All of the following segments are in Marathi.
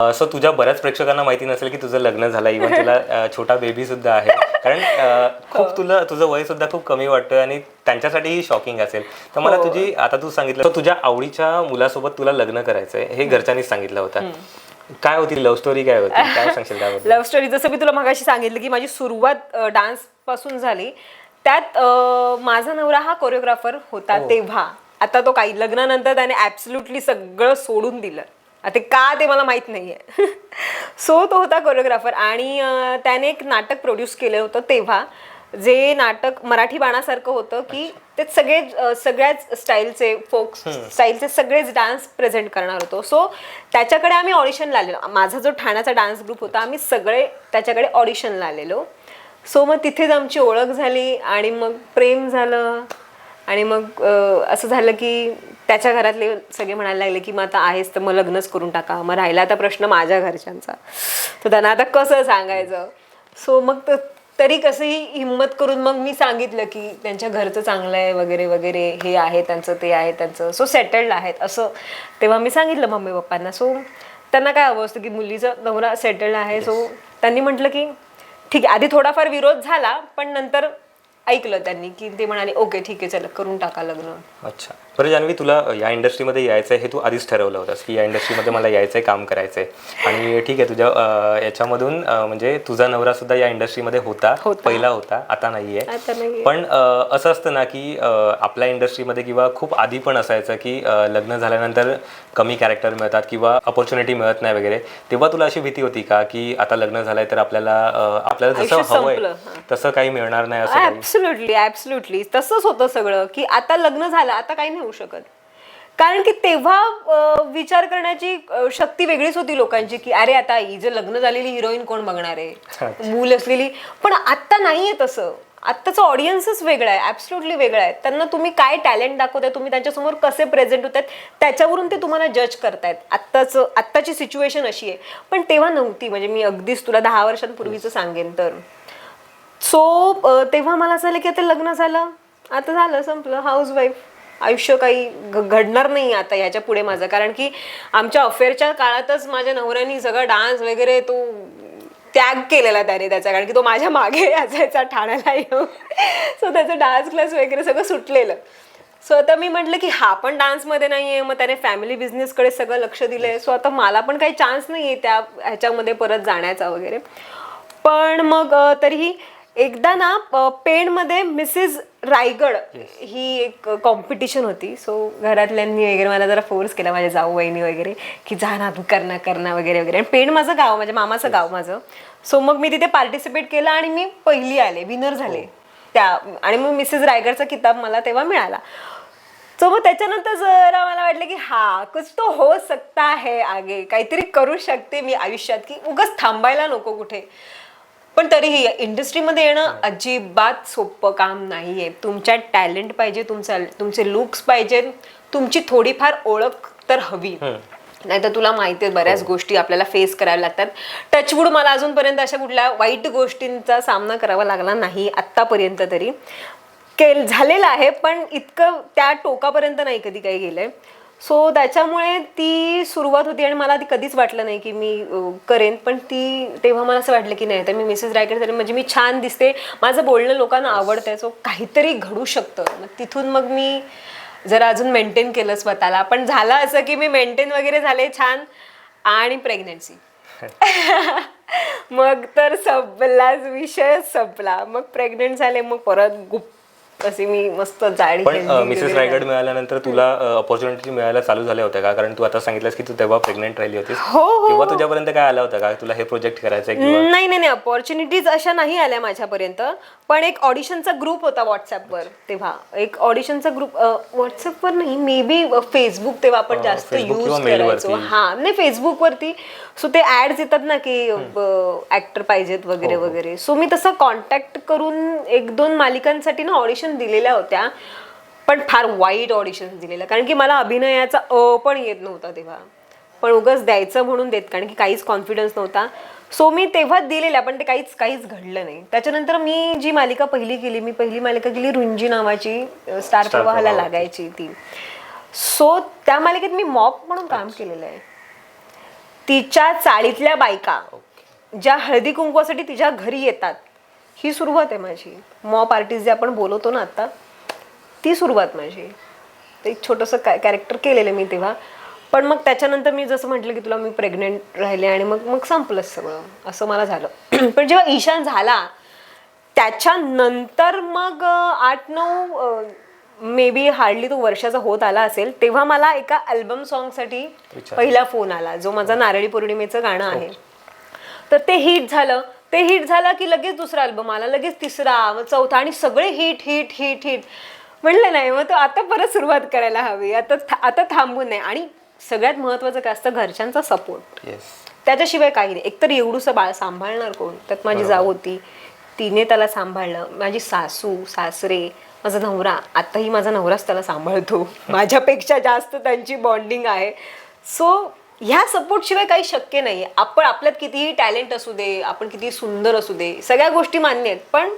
असं तुझ्या बऱ्याच प्रेक्षकांना माहिती नसेल की तुझं लग्न झालं इव्हन तुला छोटा बेबी सुद्धा आहे. कारण खूप तुला तुझं वय सुद्धा खूप कमी वाटतं आणि त्यांच्यासाठीही शॉकिंग असेल. तर मला तुझी आता तू सांगितलं तुझ्या आवडीच्या मुलासोबत तुला लग्न करायचंय हे घरच्यांनीच सांगितलं होतं. काय होती लव्ह स्टोरी काय होती? काय सांगशील लव्ह स्टोरी जसं मी तुला मगाशी सांगितलं की माझी सुरुवात डान्सपासून झाली. त्यात माझा नवरा हा कोरिओग्राफर होता तेव्हा. आता तो काही लग्नानंतर त्याने ऍब्सल्युटली सगळं सोडून दिलं. ते का ते मला माहीत नाहीये. सो तो होता कोरिओग्राफर आणि त्याने एक नाटक प्रोड्यूस केलं होतं तेव्हा जे नाटक मराठी बाणासारखं होतं की ते सगळे सगळ्याच स्टाईलचे फोक स्टाईलचे सगळेच डान्स प्रेझेंट करणार होतो. सो त्याच्याकडे आम्ही ऑडिशनला आलेलो. माझा जो ठाण्याचा डान्स ग्रुप होता आम्ही सगळे त्याच्याकडे ऑडिशनला आलेलो. सो मग तिथेच आमची ओळख झाली आणि मग प्रेम झालं आणि मग असं झालं की त्याच्या घरातले सगळे म्हणायला लागले की मग आता आहेस तर मग लग्नच करून टाका. मग राहिला आता प्रश्न माझ्या घरच्यांचा. तर त्यांना आता कसं सांगायचं? सो मग तरी कसंही हिंमत करून मग मी सांगितलं की त्यांच्या घरचं चांगलं आहे वगैरे वगैरे हे आहे त्यांचं ते आहे त्यांचं. सो सेटल्ड आहेत. असं तेव्हा मी सांगितलं मम्मी पप्पांना. सो त्यांना काय हवं असतं की मुलीचा नवरा सेटल्ड आहे. सो त्यांनी म्हटलं की ठीक आहे आधी थोडाफार विरोध झाला पण नंतर ऐकलं त्यांनी की ते म्हणाले ओके ठीक आहे चला करून टाका लग्न. अच्छा. बरं जान्हवी तुला या इंडस्ट्रीमध्ये यायचं आहे हे तू आधीच ठरवलं होतंस की या इंडस्ट्रीमध्ये मला यायचं आहे काम करायचं आहे आणि ठीक आहे तुझ्या याच्यामधून म्हणजे तुझा नवरा सुद्धा या इंडस्ट्रीमध्ये होता होता. पहिला होता आता नाही पण अं, असं असतं ना की आपल्या इंडस्ट्रीमध्ये किंवा खूप आधी पण असायचं की लग्न झाल्यानंतर कमी कॅरेक्टर मिळतात किंवा अपॉर्च्युनिटी मिळत नाही वगैरे. तेव्हा तुला अशी भीती होती का की आता लग्न झालंय तर आपल्याला आपल्याला जसं हवंय. तसं काही मिळणार नाही असं काही? ऍब्सुल्युटली ऍब्सुल्युटली तसंच होतं सगळं की आता लग्न झालं आता काही नाही होऊ शकत. कारण की तेव्हा विचार करण्याची शक्ती वेगळीच होती लोकांची की अरे आता ही जर लग्न झालेली हिरोईन कोण बघणार आहे? मूल असलेली. पण आता नाहीये तसं. आत्ताचं ऑडियन्सच वेगळं आहे ऍब्सुल्युटली वेगळं आहे. त्यांना तुम्ही काय टॅलेंट दाखवताय तुम्ही त्यांच्यासमोर कसे प्रेझेंट होत आहेत त्याच्यावरून ते तुम्हाला जज करतायत. आत्ताचं आत्ताची सिच्युएशन अशी आहे. पण तेव्हा नव्हती. म्हणजे मी अगदीच तुला दहा वर्षांपूर्वीचं सांगेन तर. सो तेव्हा मला असं झालं की आता लग्न झालं. आता झालं संपलं. हाऊस वाईफ आयुष्य काही घडणार नाही आता ह्याच्या पुढे माझं. कारण की आमच्या अफेअरच्या काळातच माझ्या नवऱ्यानी सगळं डान्स वगैरे तो त्याग केलेला त्याने त्याचा. कारण की तो माझ्या मागे असायचा ठाण्याला येऊन. सो त्याचं डान्स क्लास वगैरे सगळं सुटलेलं. सो आता मी म्हटलं की हा पण डान्समध्ये नाही आहे मग त्याने फॅमिली बिझनेसकडे सगळं लक्ष दिलं आहे सो आता मला पण काही चान्स नाही आहे त्या ह्याच्यामध्ये परत जाण्याचा वगैरे. पण मग तरीही एकदा ना पेणमध्ये मिसेस रायगड ही एक कॉम्पिटिशन होती. सो घरातल्यांनी वगैरे मला जरा फोर्स केला माझ्या जाऊ वहिनी वगैरे की जा ना तू कर ना कर ना वगैरे वगैरे. आणि पेण माझं गाव माझ्या मामाचं गाव माझं. सो मग मी तिथे पार्टिसिपेट केलं आणि मी पहिली आले विनर झाले. त्या आणि मग मिसेस रायगडचा किताब मला तेव्हा मिळाला. सो मग त्याच्यानंतर जरा मला वाटलं की हा कुछ तो हो सकता है आगे. काहीतरी करू शकते मी आयुष्यात की उगाच थांबायला नको कुठे. पण तरीही इंडस्ट्रीमध्ये येणं अजिबात सोपं काम नाहीये. तुमच्यात टॅलेंट पाहिजे तुमचा तुमचे लुक्स पाहिजेत तुमची थोडीफार ओळख तर हवी. नाही तर तुला माहिती आहे बऱ्याच गोष्टी आपल्याला फेस कराव्या लागतात. टचवूड मला अजूनपर्यंत अशा कुठल्या वाईट गोष्टींचा सामना करावा लागला नाही आत्तापर्यंत तरी. केल झालेलं आहे पण इतकं त्या टोकापर्यंत नाही कधी काही गेलंय. सो त्याच्यामुळे ती सुरुवात होती आणि मला ती कधीच वाटलं नाही की मी करेन. पण ती तेव्हा मला असं वाटलं की नाही तर मी मिसेस रायगड झाली म्हणजे मी छान दिसते. माझं बोलणं लोकांना आवडतंय. सो काहीतरी घडू शकतं. मग तिथून मग मी जरा अजून मेंटेन केलं स्वतःला. पण झालं असं की मी मेंटेन वगैरे झाले छान. आणि प्रेग्नेन्सी मग तर संपलाच विषय संपला. मग प्रेग्नेंट झाले मग परत गुप्त अशी मी मस्त जाडी पण मिसेस रायगड मिळाल्यानंतर तुला अपॉर्च्युनिटी मिळायला चालू झाल्या होत्या का? कारण तू आता सांगितलंस की तू तेव्हा प्रेग्नेंट राहिली होतीस. हो, हो, तेव्हा तुझ्यापर्यंत काय आलं होतं का? तुला हे प्रोजेक्ट करायचं नाही नाही नाही. अपॉर्च्युनिटीज अशा नाही आल्या माझ्यापर्यंत. पण एक ऑडिशनचा ग्रुप होता व्हॉट्सअपवर तेव्हा. एक ऑडिशनचा ग्रुप व्हॉट्सअपवर नाही मे बी फेसबुक तेव्हा आपण जास्त यूज करायचो. हा नाही फेसबुकवरती सो ते ऍड्स येतात ना की ऍक्टर पाहिजेत वगैरे हो, वगैरे. सो मी तसं कॉन्टॅक्ट करून एक दोन मालिकांसाठी ना ऑडिशन दिलेल्या होत्या पण फार वाईट ऑडिशन दिलेल्या. कारण की मला अभिनयाचा अ पण येत नव्हता तेव्हा. पण उगाच द्यायचं म्हणून देत कारण की काहीच कॉन्फिडन्स नव्हता. सो मी तेव्हा दिलेल्या पण ते काहीच काहीच घडलं नाही. त्याच्यानंतर मी जी मालिका पहिली केली मी पहिली मालिका केली रुंजी नावाची स्टार प्रवाहाला. लागायची ती. सो त्या मालिकेत मी मॉप म्हणून काम केलेलं आहे तिच्या चाळीतल्या बायका ज्या हळदी कुंकवासाठी तिच्या घरी येतात ही सुरुवात आहे माझी. मॉ पार्टीज जे आपण बोलवतो ना आता ती सुरुवात माझी. ते एक छोटंसं कॅरेक्टर केलेलं मी तेव्हा. पण मग त्याच्यानंतर मी जसं म्हटलं की तुला मी प्रेग्नेंट राहिले आणि मग मग संपलंच सगळं. असं मला झालं. पण जेव्हा ईशान झाला त्याच्यानंतर मग आठ नऊ मे बी हार्डली तो वर्षाचा होत आला असेल तेव्हा मला एका अल्बम सॉन्गसाठी विचार. पहिला फोन आला जो माझा नारळी पौर्णिमेचं गाणं आहे. तर ते हिट झालं. ते हिट झालं की लगेच दुसरा अल्बम आला लगेच तिसरा मग चौथा आणि सगळे हिट हिट हिट हिट म्हणलं नाही मग तो आता परत सुरुवात करायला हवी. आता था- आता थांबून नाही आणि सगळ्यात महत्वाचं काय असतं घरच्यांचा सपोर्ट त्याच्याशिवाय काही नाही. एकतर एवढूसं बाळ सांभाळणार कोण? त्यात माझी जाऊ होती तिने त्याला सांभाळलं. माझी सासू सासरे माझा नवरा. आताही माझा नवराच त्याला सांभाळतो. माझ्यापेक्षा जास्त त्यांची बॉन्डिंग आहे. सो ह्या सपोर्ट शिवाय काही शक्य नाही आपण आपल्यात कितीही टॅलेंट असू दे आपण किती सुंदर असू दे सगळ्या गोष्टी मान्य आहेत पण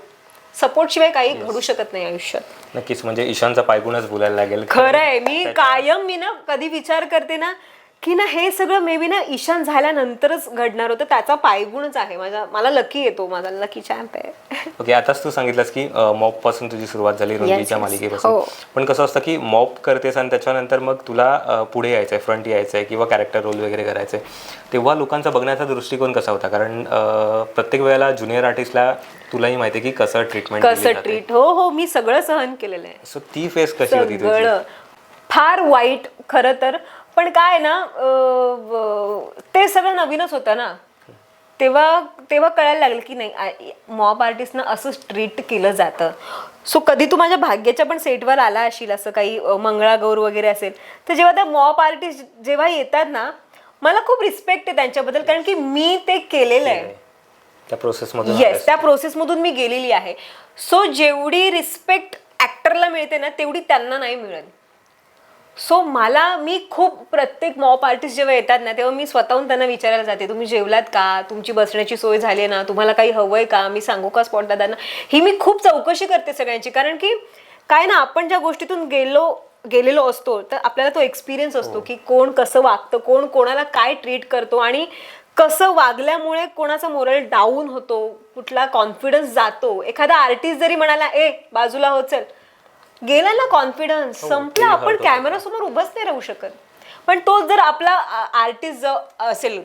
सपोर्ट शिवाय काही घडू शकत नाही आयुष्यात. नक्कीच म्हणजे ईशानचा पायगुणच बोलायला लागेल. खरं आहे मी कायम मी ना कधी विचार करते ना की ना हे सगळं मे बी ना ईशान झाल्यानंतरच घडणार होतं त्याचा पायगुणच आहे. माझा मला लकी येतो माझा लकी चॅम्प आहे. ओके आताच तू सांगितलंस की मॉपपासून तुझी सुरुवात झाली रंजीच्या yes. मालिकेपासून. हो. पण कसं असतं की मॉप करतेस आणि त्याच्यानंतर मग तुला पुढे यायचंय फ्रंट यायचंय किंवा कॅरेक्टर रोल वगैरे करायचंय. तेव्हा लोकांचा बघण्याचा दृष्टिकोन कसा होता? कारण प्रत्येक वेळेला ज्युनियर आर्टिस्टला तुलाही माहिती की कसं ट्रीटमेंट कसं ट्रीट हो हो मी सगळं सहन केलेलं आहे. सो ती फेस कशी होती फार वाईट खरं तर पण काय ना अं, ते सगळं नवीनच होतं ना. तेव्हा तेव्हा कळायला लागलं की नाही मॉप आर्टिस्टनं असंच ट्रीट केलं जातं. सो कधी तू माझ्या भाग्याच्या पण सेटवर आला असेल असं काही अं, मंगळागौर वगैरे असेल तर जेव्हा त्या मॉप आर्टिस्ट जेव्हा येतात ना मला खूप रिस्पेक्ट आहे त्यांच्याबद्दल कारण की मी ते केलेलं आहे. त्या प्रोसेसमधून येस त्या प्रोसेसमधून मी गेलेली आहे. सो जेवढी रिस्पेक्ट ऍक्टरला मिळते ना तेवढी त्यांना नाही मिळत. सो मला मी खूप प्रत्येक मॉप आर्टिस्ट जेव्हा येतात ना तेव्हा मी स्वतःहून त्यांना विचारायला जाते तुम्ही जेवलात का? तुमची बसण्याची सोय झाली आहे ना? तुम्हाला काही हवंय का? मी सांगू का स्पॉट दादांना? ही मी खूप चौकशी करते सगळ्यांची कारण की काय ना आपण ज्या गोष्टीतून गेलो गेलेलो असतो तर आपल्याला तो एक्सपिरियन्स असतो की कोण कसं वागतं कोण कोणाला काय ट्रीट करतो आणि कसं वागल्यामुळे कोणाचा मोरल डाऊन होतो कुठला कॉन्फिडन्स जातो. एखादा आर्टिस्ट जरी म्हणाला ए बाजूला हो चल. गेला ना कॉन्फिडन्स संपला ते आपण. कॅमेरा समोर उभंच नाही राहू शकत. पण तो जर आपला आर्टिस्ट असेल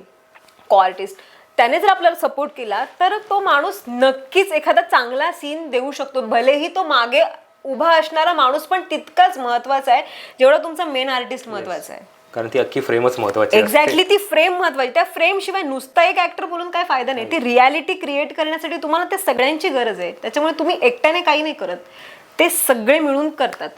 को आर्टिस्ट त्याने जर आपल्याला सपोर्ट केला तर तो माणूस नक्कीच एखादा चांगला सीन देऊ शकतो. भलेही तो मागे उभा असणारा माणूस पण तितकाच महत्त्वाचा आहे जेवढा तुमचा मेन आर्टिस्ट महत्त्वाचा आहे. कारण ती अख्खी फ्रेमच महत्वाची असते. एक्झॅक्टली ती फ्रेम महत्वाची. त्या फ्रेम शिवाय नुसता एक ऍक्टर बोलून काय फायदा नाही. ती रियालिटी क्रिएट करण्यासाठी तुम्हाला त्या सगळ्यांची गरज आहे. त्याच्यामुळे तुम्ही एकट्याने काही नाही करत. ते सगळे मिळून करतात.